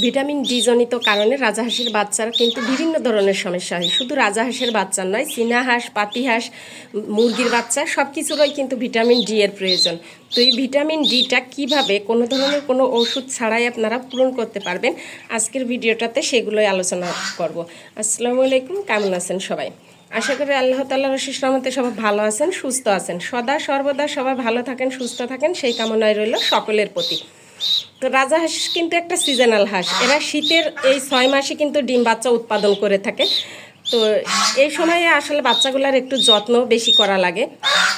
Vitamin D জনিত কারণে রাজাহাঁসের বাচ্চারা কিন্তু বিভিন্ন ধরনের সমস্যা হয়। শুধু রাজাহাঁসের বাচ্চা নয়, চীনা হাঁস পাতিহাঁস মুরগির বাচ্চা সব কিছুরই কিন্তু ভিটামিন ডি এর প্রয়োজন। তো এই ভিটামিন ডিটা কীভাবে কোনো ধরনের কোনো ওষুধ ছাড়াই আপনারা পূরণ করতে পারবেন, আজকের ভিডিওটাতে সেগুলোই আলোচনা করব। আসসালামু আলাইকুম, কেমন আছেন সবাই? আশা করি আল্লাহ তাল্লাহ রশিস রহমতে সবাই ভালো আছেন, সুস্থ আছেন। সদা সর্বদা সবাই ভালো থাকেন, সুস্থ থাকেন, সেই কামনায় রইল সকলের প্রতি। তো রাজা হাঁস কিন্তু একটা সিজনাল হাঁস। এরা শীতের এই ছয় মাসে কিন্তু ডিম বাচ্চা উৎপাদন করে থাকে। তো এই সময়ে আসলে বাচ্চাগুলার একটু যত্ন বেশি করা লাগে।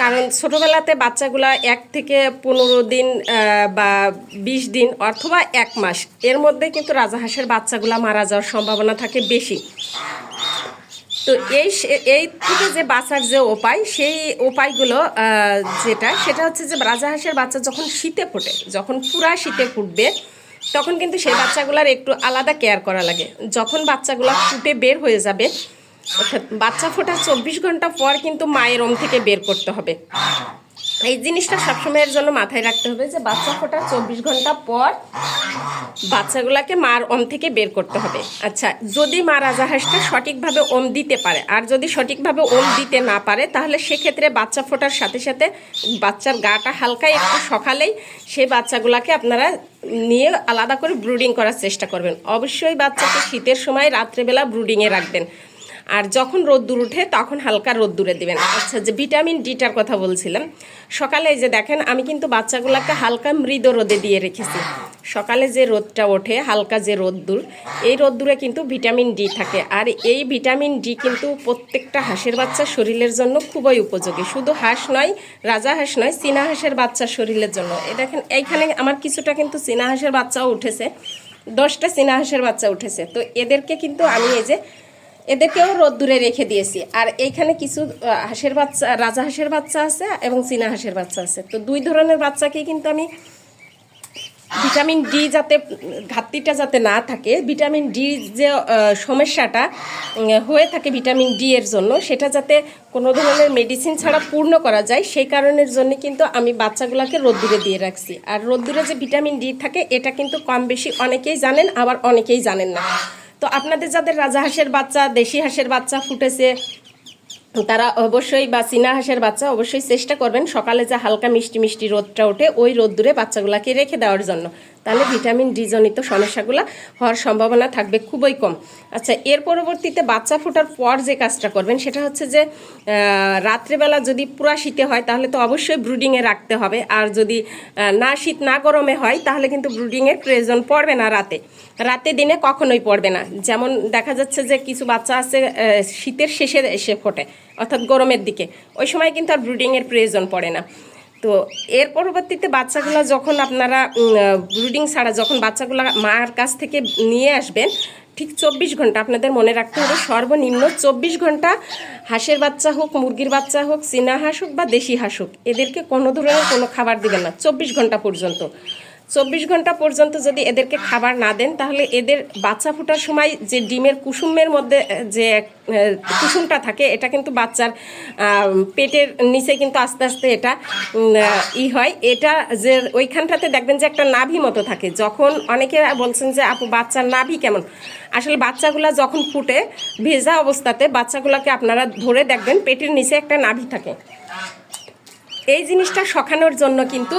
কারণ ছোটোবেলাতে বাচ্চাগুলা এক থেকে পনেরো দিন বা বিশ দিন অথবা এক মাস এর মধ্যে কিন্তু রাজাহাঁসের বাচ্চাগুলা মারা যাওয়ার সম্ভাবনা থাকে বেশি। তো এই এই থেকে যে বাঁচার যে উপায়, সেই উপায়গুলো যেটা, সেটা হচ্ছে যে রাজাহাঁসের বাচ্চা যখন শীতে ফোটে, যখন পুরা শীতে ফুটবে, তখন কিন্তু সেই বাচ্চাগুলার একটু আলাদা কেয়ার করা লাগে। যখন বাচ্চাগুলো ফুটে বের হয়ে যাবে অর্থাৎ বাচ্চা ফোটার চব্বিশ ঘণ্টা পর কিন্তু মায়ের ওম থেকে বের করতে হবে। এই জিনিসটা সবসময়ের জন্য মাথায় রাখতে হবে যে বাচ্চা ফোটার চব্বিশ ঘণ্টা পর বাচ্চাগুলোকে মার ওম থেকে বের করতে হবে। আচ্ছা যদি মা রাজাহাঁসটা সঠিকভাবে ওম দিতে পারে, আর যদি সঠিকভাবে ওম দিতে না পারে, তাহলে সেক্ষেত্রে বাচ্চা ফোটার সাথে সাথে বাচ্চার গাটা হালকা একটু সকালেই সেই বাচ্চাগুলোকে আপনারা নিয়ে আলাদা করে ব্রুডিং করার চেষ্টা করবেন। অবশ্যই বাচ্চাকে শীতের সময় রাত্রেবেলা ব্রুডিংয়ে রাখবেন। আর যখন রোদ্দুর উঠে তখন হালকা রোদ্দুরে দিবেন। আচ্ছা যে ভিটামিন ডিটার কথা বলছিলাম, সকালে যে দেখেন, আমি কিন্তু বাচ্চাগুলোকে হালকা মৃদ রোদে দিয়ে রেখেছি। সকালে যে রোদটা ওঠে, হালকা যে রোদ্দুর, এই রোদ্দুরে কিন্তু ভিটামিন ডি থাকে। আর এই ভিটামিন ডি কিন্তু প্রত্যেকটা হাঁসের বাচ্চা শরীরের জন্য খুবই উপযোগী। শুধু হাঁস নয়, রাজা হাঁস নয়, চীনা হাঁসের বাচ্চা শরীরের জন্য। এ দেখেন, এইখানে আমার কিছুটা কিন্তু চীনা হাঁসের বাচ্চাও উঠেছে, দশটা চীনা হাঁসের বাচ্চা উঠেছে। তো এদেরকে কিন্তু আমি এই যে এদেরকেও রোদ্দুরে রেখে দিয়েছি। আর এইখানে কিছু হাঁসের বাচ্চা, রাজা হাঁসের বাচ্চা আছে এবং চীনা হাঁসের বাচ্চা আছে। তো দুই ধরনের বাচ্চাকে কিন্তু আমি ভিটামিন ডি যাতে, ঘাটতিটা যাতে না থাকে, ভিটামিন ডি যে সমস্যাটা হয়ে থাকে ভিটামিন ডি এর জন্য, সেটা যাতে কোনো ধরনের মেডিসিন ছাড়া পূর্ণ করা যায়, সেই কারণের জন্য কিন্তু আমি বাচ্চাগুলোকে রোদ্দুরে দিয়ে রাখছি। আর রোদ্দুরে যে ভিটামিন ডি থাকে, এটা কিন্তু কম বেশি অনেকেই জানেন, আবার অনেকেই জানেন না। তো আপনাদের যাদের রাজা হাঁসের বাচ্চা, দেশি হাঁসের বাচ্চা ফুটেছে, তারা অবশ্যই বা চীনা হাঁসের বাচ্চা অবশ্যই চেষ্টা করবেন সকালে যা হালকা মিষ্টি মিষ্টি রোদটা ওঠে, ওই রোদ দূরে বাচ্চাগুলোকে রেখে দেওয়ার জন্য। তাহলে ভিটামিন ডি জনিত সমস্যাগুলো হওয়ার সম্ভাবনা থাকবে খুবই কম। আচ্ছা এর পরবর্তীতে বাচ্চা ফোটার পর যে কাজটা করবেন সেটা হচ্ছে যে রাত্রেবেলা যদি পুরা শীতে হয় তাহলে তো অবশ্যই ব্রুডিংয়ে রাখতে হবে। আর যদি না শীত, না গরমে হয় তাহলে কিন্তু ব্রুডিংয়ের প্রয়োজন পড়বে না রাতে। রাতে দিনে কখনোই পড়বে না। যেমন দেখা যাচ্ছে যে কিছু বাচ্চা আছে শীতের শেষে এসে ফোটে, অর্থাৎ গরমের দিকে। ওই সময় কিন্তু আর ব্রুডিংয়ের প্রয়োজন পড়ে না। তো এর পরবর্তীতে বাচ্চাগুলো যখন আপনারা ব্রুডিং ছাড়া যখন বাচ্চাগুলো মার কাছ থেকে নিয়ে আসবেন, ঠিক চব্বিশ ঘণ্টা আপনাদের মনে রাখতে হবে, সর্বনিম্ন চব্বিশ ঘণ্টা হাঁসের বাচ্চা হোক, মুরগির বাচ্চা হোক, চীনা হাঁস হোক বা দেশি হাঁস হোক, এদেরকে কোনো ধরনের কোনো খাবার দিবেন না, চব্বিশ ঘণ্টা পর্যন্ত। চব্বিশ ঘণ্টা পর্যন্ত যদি এদেরকে খাবার না দেন, তাহলে এদের বাচ্চা ফোটার সময় যে ডিমের কুসুমের মধ্যে যে কুসুমটা থাকে, এটা কিন্তু বাচ্চার পেটের নিচে কিন্তু আস্তে আস্তে এটা ই হয়। এটা যে ওইখানটাতে দেখবেন যে একটা নাভি মতো থাকে। যখন অনেকে বলছেন যে, আপু, বাচ্চার নাভি কেমন? আসলে বাচ্চাগুলা যখন ফুটে, ভেজা অবস্থাতে বাচ্চাগুলোকে আপনারা ধরে দেখবেন, পেটের নিচে একটা নাভি থাকে। এই জিনিসটা শখানোর জন্য কিন্তু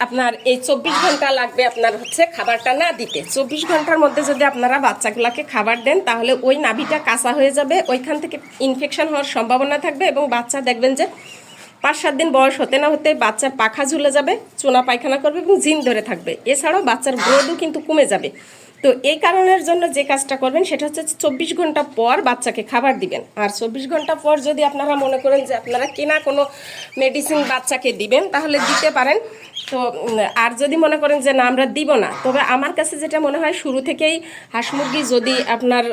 আপনার এই চব্বিশ ঘণ্টা লাগবে আপনার হচ্ছে খাবারটা না দিতে। চব্বিশ ঘণ্টার মধ্যে যদি আপনারা বাচ্চাগুলোকে খাবার দেন, তাহলে ওই নাভিটা কাঁচা হয়ে যাবে, ওইখান থেকে ইনফেকশন হওয়ার সম্ভাবনা থাকবে এবং বাচ্চা দেখবেন যে পাঁচ সাত দিন বয়স হতে না হতে বাচ্চার পাখা ঝুলে যাবে, চোনা পায়খানা করবে এবং জিন ধরে থাকবে। এছাড়াও বাচ্চার গ্রোথও কিন্তু কমে যাবে। তো এই কারণের জন্য যে কাজটা করবেন, সেটা হচ্ছে চব্বিশ ঘণ্টা পর বাচ্চাকে খাবার দিবেন। আর চব্বিশ ঘণ্টা পর যদি আপনারা মনে করেন যে আপনারা কেনা কোনো মেডিসিন বাচ্চাকে দিবেন, তাহলে দিতে পারেন। তো আর যদি মনে করেন যে না, আমরা দিব না, তবে আমার কাছে যেটা মনে হয় শুরু থেকেই হাঁস মুরগি যদি আপনার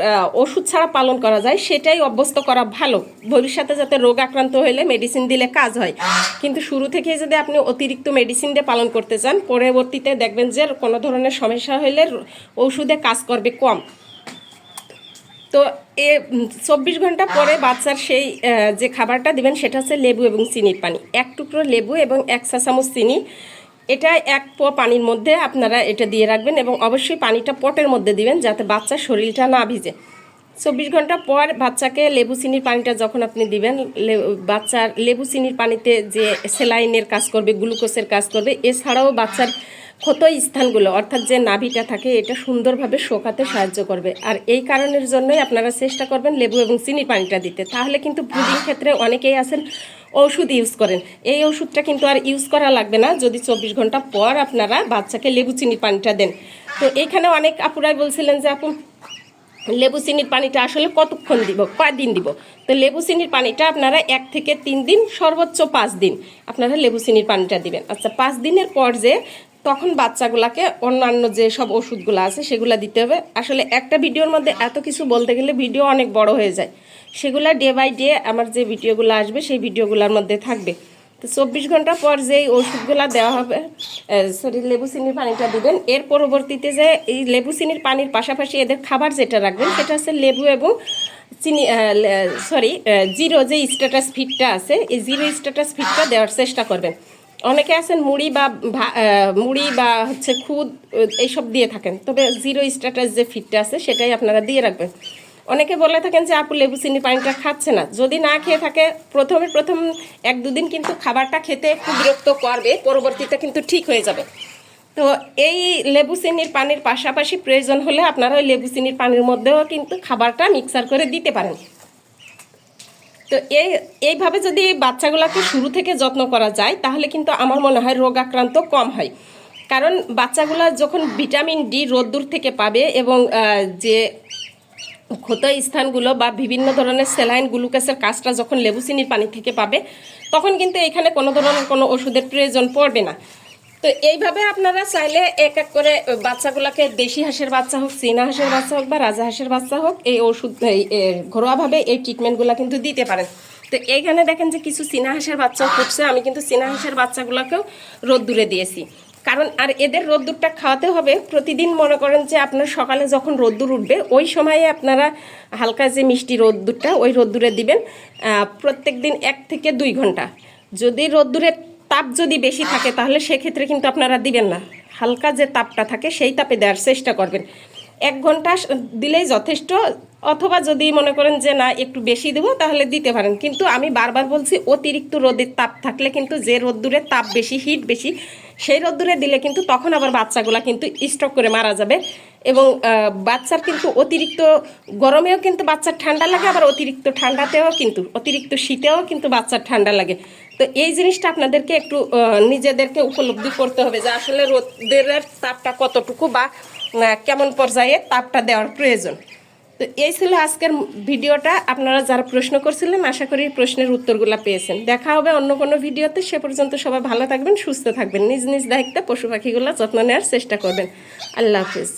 ওষুধ ছাড়া পালন করা যায়, সেটাই অভ্যস্ত করা ভালো। ভবিষ্যতে যাতে রোগ আক্রান্ত হলে মেডিসিন দিলে কাজ হয়। কিন্তু শুরু থেকেই যদি আপনি অতিরিক্ত মেডিসিন দিয়ে পালন করতে চান, পরবর্তীতে দেখবেন যে কোনো ধরনের সমস্যা হলে ওষুধে কাজ করবে কম। তো এ চব্বিশ ঘণ্টা পরে বাচ্চার সেই যে খাবারটা দিবেন, সেটা হচ্ছে লেবু এবং চিনির পানি। এক টুকরো লেবু এবং এক চা চামচ চিনি। এটা এক পো পানির মধ্যে আপনারা এটা দিয়ে রাখবেন এবং অবশ্যই পানিটা পটের মধ্যে দিবেন যাতে বাচ্চার শরীরটা না ভিজে। চব্বিশ ঘণ্টা পর বাচ্চাকে লেবু চিনির পানিটা যখন আপনি দিবেন বাচ্চার লেবু চিনির পানিতে যে সেলাইনের কাজ করবে, গ্লুকোজের কাজ করবে, এছাড়াও বাচ্চার ক্ষত স্থানগুলো অর্থাৎ যে নাভিটা থাকে এটা সুন্দরভাবে শোকাতে সাহায্য করবে। আর এই কারণের জন্যই আপনারা চেষ্টা করবেন লেবু এবং চিনির পানিটা দিতে। তাহলে কিন্তু ব্রিডিং ক্ষেত্রে অনেকেই আছেন ওষুধ ইউজ করেন। এই ওষুধটা কিন্তু আর ইউজ করা লাগবে না। যদি চব্বিশ ঘণ্টা পর আপনারা বাচ্চাকে লেবু চিনির পানিটা দেন। তো এখানে অনেক আপুরাই বলছিলেন যে আপু লেবু চিনির পানিটা আসলে কতক্ষণ দিব? কয়দিন দিব? তো লেবু চিনির পানিটা আপনারা এক থেকে তিন দিন সর্বোচ্চ পাঁচ দিন আপনারা লেবু চিনির পানিটা দিবেন। আচ্ছা পাঁচ দিনের পর যে তখন বাচ্চাগুলাকে অন্যান্য যে সব ওষুধগুলো আছে সেগুলো দিতে হবে। আসলে একটা ভিডিওর মধ্যে এত কিছু বলতে গেলে ভিডিও অনেক বড় হয়ে যায়। সেগুলা ডে বাই ডে আমার যে ভিডিওগুলো আসবে সেই ভিডিওগুলোর মধ্যে থাকবে। তো চব্বিশ ঘণ্টা পর যেই ওষুধগুলো দেওয়া হবে সরি লেবু চিনির পানিটা দিবেন। এর পরবর্তীতে যে এই লেবু চিনির পানির পাশাপাশি এদের খাবার যেটা রাখবেন সেটা হচ্ছে লেবু এবং চিনি সরি জিরো যে স্ট্যাটাস ফিটটা আছে, এই জিরো স্ট্যাটাস ফিটটা দেওয়ার চেষ্টা করবেন। অনেকে আছেন মুড়ি বা মুড়ি বা হচ্ছে খুদ, এইসব দিয়ে থাকেন। তবে জিরো স্ট্যাটাস যে ফিটটা আছে, সেটাই আপনারা দিয়ে রাখবেন। অনেকে বলে থাকেন যে, আপু, লেবু, চিনি, পানিটা খাচ্ছে না। যদি না খেয়ে থাকে, প্রথমে, প্রথম এক, দুদিন কিন্তু খাবারটা খেতে একটু বিরক্ত করবে, পরবর্তীতে কিন্তু ঠিক হয়ে যাবে। তো এই লেবু, চিনির পানির পাশাপাশি প্রয়োজন হলে আপনারা ওই লেবু, চিনির পানির মধ্যেও কিন্তু খাবারটা মিক্সার করে দিতে পারেন। তো এই, এইভাবে যদি বাচ্চাগুলোকে শুরু থেকে যত্ন করা যায়, তাহলে কিন্তু আমার মনে হয় রোগ আক্রান্ত কম হয়। কারণ বাচ্চাগুলো যখন ভিটামিন ডি রোদ্দুর থেকে পাবে এবং যে ক্ষত স্থানগুলো বা বিভিন্ন ধরনের স্যালাইন গ্লুকোজের কাজটা যখন লেবুচিনির পানি থেকে পাবে, তখন কিন্তু এখানে কোনো ধরনের কোনো ওষুধের প্রয়োজন পড়বে না। তো এইভাবে আপনারা চাইলে এক এক করে বাচ্চাগুলোকে দেশি হাঁসের বাচ্চা হোক, চীনা হাঁসের বাচ্চা হোক বা রাজা হাঁসের বাচ্চা হোক, এই ওষুধ ঘরোয়াভাবে এই ট্রিটমেন্টগুলো কিন্তু দিতে পারেন। তো এইখানে দেখেন যে কিছু চীনা হাঁসের বাচ্চাও ফুটছে আমি কিন্তু চীনা হাঁসের বাচ্চাগুলোকেও রোদ্দুরে দিয়েছি। কারণ, আর এদের রোদ্দুরটা খাওয়াতে হবে, প্রতিদিন মনে করেন যে আপনার সকালে যখন রোদ্দুর উঠবে, ওই সময়ে আপনারা হালকা যে মিষ্টি রোদ্দুরটা, ওই রোদ্দুরে দিবেন প্রত্যেক দিন এক থেকে দুই ঘণ্টা। যদি রোদ্দুরের তাপ যদি বেশি থাকে, তাহলে সেক্ষেত্রে কিন্তু আপনারা দিবেন না। হালকা যে তাপটা থাকে, সেই তাপে দেওয়ার চেষ্টা করবেন। এক ঘণ্টা দিলেই যথেষ্ট, অথবা যদি মনে করেন যে, না, একটু বেশি দেবো, তাহলে দিতে পারেন। কিন্তু আমি বারবার বলছি, অতিরিক্ত রোদের তাপ থাকলে কিন্তু যে রোদ্দুরে তাপ বেশি হিট বেশি, সেই রোদ্দুরে দিলে কিন্তু তখন আবার বাচ্চাগুলা কিন্তু স্টক করে মারা যাবে। এবং বাচ্চার কিন্তু অতিরিক্ত গরমেও কিন্তু বাচ্চার ঠান্ডা লাগে, আবার অতিরিক্ত ঠান্ডাতেও কিন্তু, অতিরিক্ত শীতেও কিন্তু বাচ্চার ঠান্ডা লাগে। তো এই জিনিসটা আপনাদেরকে একটু নিজেদেরকে উপলব্ধি করতে হবে যে আসলে রোদের তাপটা কতটুকু বা কেমন পর্যায়ে তাপটা দেওয়ার প্রয়োজন। তো এই ছিল আজকের ভিডিওটা। আপনারা যারা প্রশ্ন করছিলেন, আশা করি প্রশ্নের উত্তরগুলো পেয়েছেন। দেখা হবে অন্য কোনো ভিডিওতে। সে পর্যন্ত সবাই ভালো থাকবেন, সুস্থ থাকবেন। নিজ নিজ দায়িত্বে পশু পাখিগুলো যত্ন নেওয়ার চেষ্টা করবেন। আল্লাহ হাফিজ।